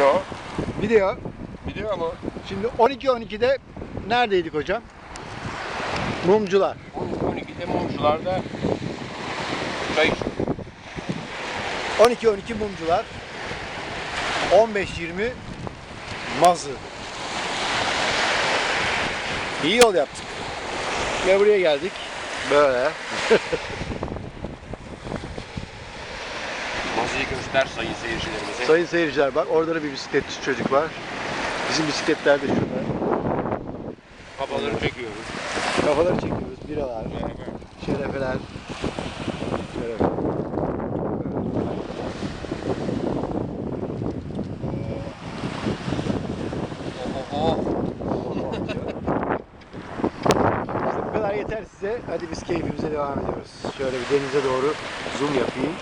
O? Video. Biliyor mu? Şimdi 12-12'de neredeydik hocam? Mumcular. 12'de mumcularda çay içiyor. 12-12 mumcular. 15-20 mazı. İyi yol yaptık. Ve buraya geldik. Böyle. Mazıyı göster sayın seyircilerimize. Sayın seyirciler bak orada da bir bisikletçi çocuk var. Bizim bisikletler de şurada. Kafaları çekiyoruz. Kafaları çekiyoruz. Biralar, şerefeler. Şerefe. Oho. İşte bu kadar yeter size. Hadi biz keyfimize devam ediyoruz. Şöyle bir denize doğru zoom yapayım.